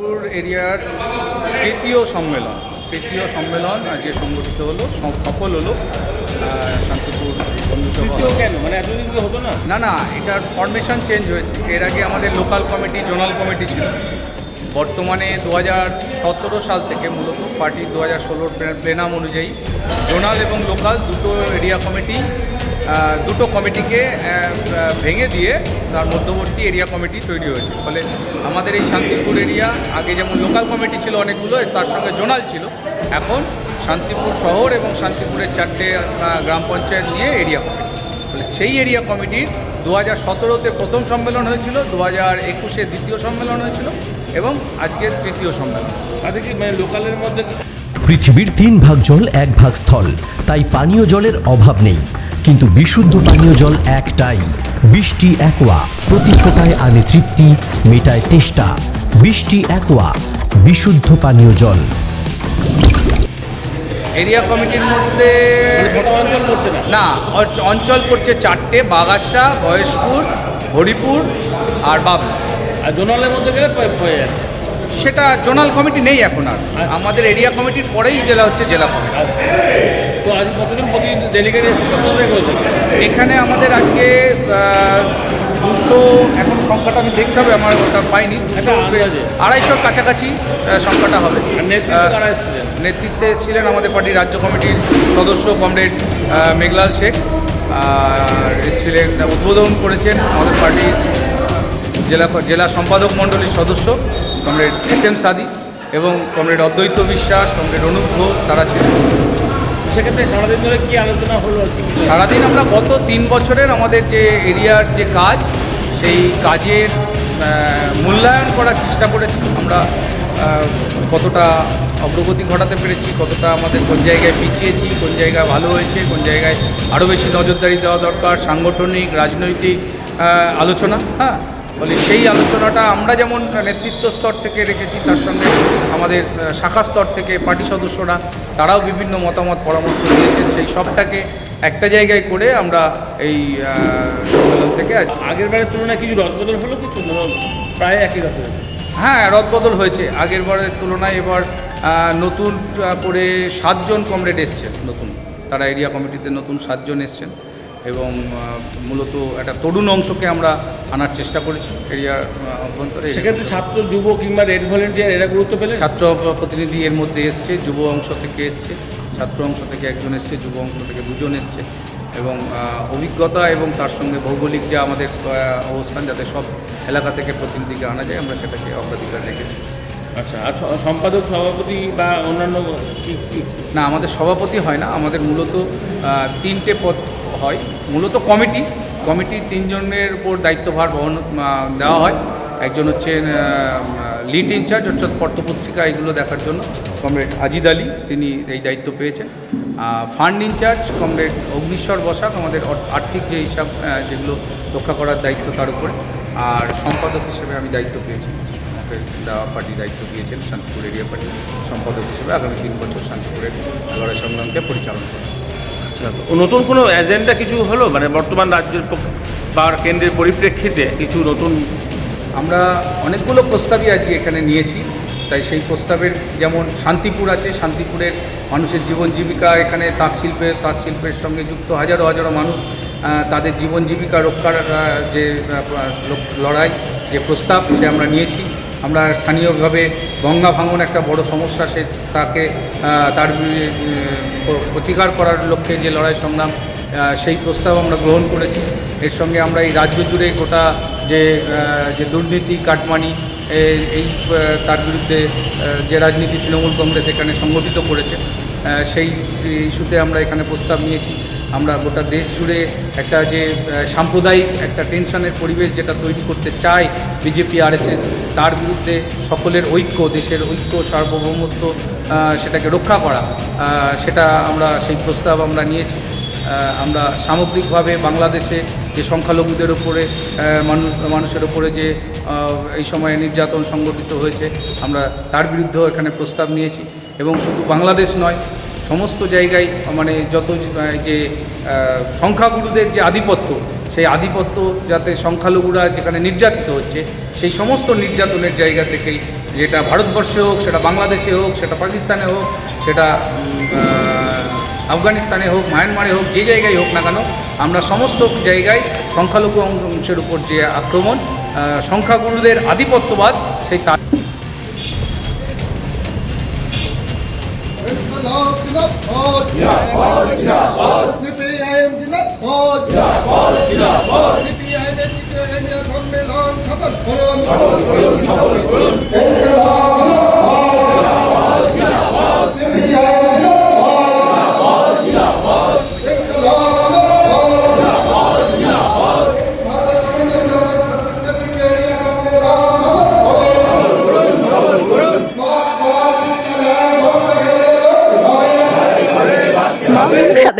শান্তিপুর এরিয়ার তৃতীয় সম্মেলন তৃতীয় সম্মেলন আজকে সংগঠিত হলো সফল হলো শান্তিপুর বন্ধুসভা কেন? মানে এতদিন হতো না? না না এটার ফরমেশন চেঞ্জ হয়েছে। এর আগে আমাদের লোকাল কমিটি জোনাল কমিটি ছিল। বর্তমানে দু হাজার সতেরো সাল থেকে মূলত পার্টি দু হাজার ষোলোর প্লেনাম অনুযায়ী জোনাল এবং লোকাল দুটো এরিয়া কমিটি দুটো কমিটিকে ভেঙে দিয়ে তার মধ্যবর্তী এরিয়া কমিটি তৈরি হয়েছে। ফলে আমাদের এই শান্তিপুর এরিয়া আগে যেমন লোকাল কমিটি ছিল অনেকগুলো তার সঙ্গে জোনাল ছিল। এখন শান্তিপুর শহর এবং শান্তিপুরের চারটে গ্রাম পঞ্চায়েত নিয়ে এরিয়া কমিটি। ফলে সেই এরিয়া কমিটির দু হাজার সতেরোতে প্রথম সম্মেলন হয়েছিল দু হাজার একুশে দ্বিতীয় সম্মেলন হয়েছিল এবং আজকের তৃতীয় সম্মেলন। তাতে কি মানে লোকালের মধ্যে পৃথিবীর তিন ভাগ জল এক ভাগ স্থল তাই পানীয় জলের অভাব নেই। কিন্তু বিশুদ্ধ পানীয় জল একটাই। বৃষ্টি একোয়া প্রতি ফোটায় আনে তৃপ্তি মেটায় তেষ্টা। বৃষ্টি একোয়া বিশুদ্ধ পানীয় জল। এরিয়া কমিটির মধ্যে অঞ্চল পড়ছে না না অঞ্চল পড়ছে চারটে বাগাছড়া বয়সপুর হরিপুর আর বাবু আর জোনালের মধ্যে গেলে হয়ে যাচ্ছে সেটা জোনাল কমিটি নেই এখন আর। আমাদের এরিয়া কমিটির পরেই জেলা হচ্ছে জেলা কমিটি। আচ্ছা। তো আজ কতজন প্রতিদিন ডেলিগেট এসেছিল কোথায় করেছে? এখানে আমাদের আজকে দুশো এখন সংখ্যাটা আমি দেখতে হবে আমার ওটা পাইনি। একটা আড়াইশোর কাছাকাছি সংখ্যাটা হবে। নেতৃত্বে এসেছিলেন? ছিলেন আমাদের পার্টির রাজ্য কমিটির সদস্য কমরেড মেঘলাল শেখ। আর এসেছিলেন উদ্বোধন করেছেন আমাদের পার্টির জেলা জেলা সম্পাদক মণ্ডলীর সদস্য কমরেড এস এম সাদি এবং কমরেড অদ্বৈত বিশ্বাস কমরেড অনুপ ঘোষ তারা ছিলেন। সেক্ষেত্রে সারাদিন ধরে কি আলোচনা হলো সারাদিন আমরা গত তিন বছরের আমাদের যে এরিয়ার যে কাজ, সেই কাজের মূল্যায়ন করার চেষ্টা করেছি। আমরা কতটা অগ্রগতি ঘটাতে পেরেছি, কতটা আমাদের কোন জায়গায় পিছিয়েছি, কোন জায়গায় ভালো হয়েছে, কোন জায়গায় আরও বেশি নজরদারি দেওয়া দরকার, সাংগঠনিক, রাজনৈতিক আলোচনা। হ্যাঁ ফলে সেই আলোচনাটা আমরা যেমন নেতৃত্ব স্তর থেকে রেখেছি তার সঙ্গে আমাদের শাখা স্তর থেকে পার্টি সদস্যরা তারাও বিভিন্ন মতামত পরামর্শ দিয়েছেন। সেই সবটাকে একটা জায়গায় করে আমরা এই সম্মেলন থেকে আগের বারের তুলনায় কিছু রদবদল হলো কিছু? প্রায় একই রকম হ্যাঁ রদবদল হয়েছে। আগের বারের তুলনায় এবার নতুন করে সাতজন কমরেড এসছেন নতুন। তারা এরিয়া কমিটিতে নতুন সাতজন এসছেন। এবং মূলত একটা তরুণ অংশকে আমরা আনার চেষ্টা করেছি এরিয়ার অভ্যন্তরে। সেক্ষেত্রে ছাত্র যুব কিংবা রেড ভলেন্টিয়ার এরা গুরুত্ব পেলে? ছাত্র প্রতিনিধি এর মধ্যে এসছে যুব অংশ থেকে এসছে ছাত্র অংশ থেকে একজন এসছে যুব অংশ থেকে দুজন এসছে এবং অভিজ্ঞতা এবং তার সঙ্গে ভৌগোলিক যে আমাদের অবস্থান যাতে সব এলাকা থেকে প্রতিনিধিকে আনা যায় আমরা সেটাকে অগ্রাধিকার রেখেছি। আচ্ছা আর সম্পাদক সভাপতি বা অন্যান্য না আমাদের সভাপতি হয় না আমাদের মূলত তিনটে পদ হয়। মূলত কমিটি। কমিটি তিনজনের উপর দায়িত্বভার বহন দেওয়া হয়। একজন হচ্ছেন লিড ইনচার্জ অর্থাৎ পত্রপত্রিকা এগুলো দেখার জন্য। কমরেড আজিদ আলী, তিনি এই দায়িত্ব পেয়েছেন। Fund in-charge comrade Agniswar Basak, আমাদের আর্থিক যে হিসাব যেগুলো রক্ষা করার দায়িত্ব তার উপরে। আর সম্পাদক হিসেবে আমি দায়িত্ব পেয়েছি। দেওয়া পার্টি দায়িত্ব দিয়েছেন শান্তিপুর এরিয়া পার্টি সম্পাদক হিসেবে। আগামী তিন বছর শান্তিপুরের লড়াই সংগ্রামকে পরিচালনা করব আচ্ছা নতুন কোনো এজেন্ডা কিছু হলো? মানে বর্তমান রাজ্যের বা কেন্দ্রের পরিপ্রেক্ষিতে কিছু নতুন আমরা অনেকগুলো প্রস্তাবই আজকে এখানে নিয়েছি। তাই সেই প্রস্তাবের যেমন শান্তিপুর আছে, শান্তিপুরের মানুষের জীবন জীবিকা, এখানে তাঁত শিল্পের তাঁত শিল্পের সঙ্গে যুক্ত হাজারো হাজারো মানুষ তাদের জীবন জীবিকা রক্ষার যে লড়াই, যে প্রস্তাব সে আমরা নিয়েছি। আমরা স্থানীয়ভাবে গঙ্গা ভাঙন একটা বড় সমস্যা, সে তাকে তার প্রতিকার করার লক্ষ্যে যে লড়াই সংগ্রাম সেই প্রস্তাব আমরা গ্রহণ করেছি। এর সঙ্গে আমরা এই রাজ্য জুড়ে গোটা যে যে দুর্নীতি, কাটমানি এই- তার বিরুদ্ধে যে রাজনীতি তৃণমূল কংগ্রেস এখানে সংগঠিত করেছে সেই ইস্যুতে আমরা এখানে প্রস্তাব নিয়েছি। আমরা গোটা দেশ জুড়ে একটা যে সাম্প্রদায়িক একটা টেনশনের পরিবেশ যেটা তৈরি করতে চায় বিজেপি, আরএসএস, তার বিরুদ্ধে সকলের ঐক্য, দেশের ঐক্য, সার্বভৌমত্ব সেটাকে রক্ষা করা সেটা আমরা, সেই প্রস্তাব আমরা নিয়েছি। আমরা সামগ্রিকভাবে বাংলাদেশে যে সংখ্যালঘুদের ওপরে মানুষের ওপরে যে এই সময়ে নির্যাতন সংগঠিত হয়েছে, আমরা তার বিরুদ্ধেও এখানে প্রস্তাব নিয়েছি। এবং শুধু বাংলাদেশ নয় সমস্ত জায়গায় মানে যত যে সংখ্যাগুরুদের যে আধিপত্য, সেই আধিপত্য যাতে সংখ্যালঘুরা যেখানে নির্যাতিত হচ্ছে, সেই সমস্ত নির্যাতনের জায়গা থেকেই যেটা ভারতবর্ষে হোক, সেটা বাংলাদেশে হোক, সেটা পাকিস্তানে হোক, সেটা আফগানিস্তানে হোক, মায়ানমারে হোক, যে জায়গায় হোক না কেন, আমরা সমস্ত জায়গায় সংখ্যালঘু অংশের উপর যে আক্রমণ সংখ্যাগুরুদের আধিপত্যবাদ, সেই তার জিন্দাবাদ জিন্দাবাদ জিন্দাবাদ সিপিআইএম জিন্দাবাদ জিন্দাবাদ জিন্দাবাদ সিপিআইএম এর সম্মেলন সফল করুন। সফল করুন সফল করুন।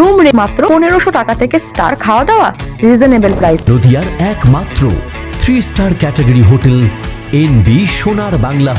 রুম রে মাত্র পনেরোশো টাকা থেকে স্টার খাওয়া দাওয়া রিজনেবল প্রাইস নদিয়ার একমাত্র three star category hotel N B Sonar Bangla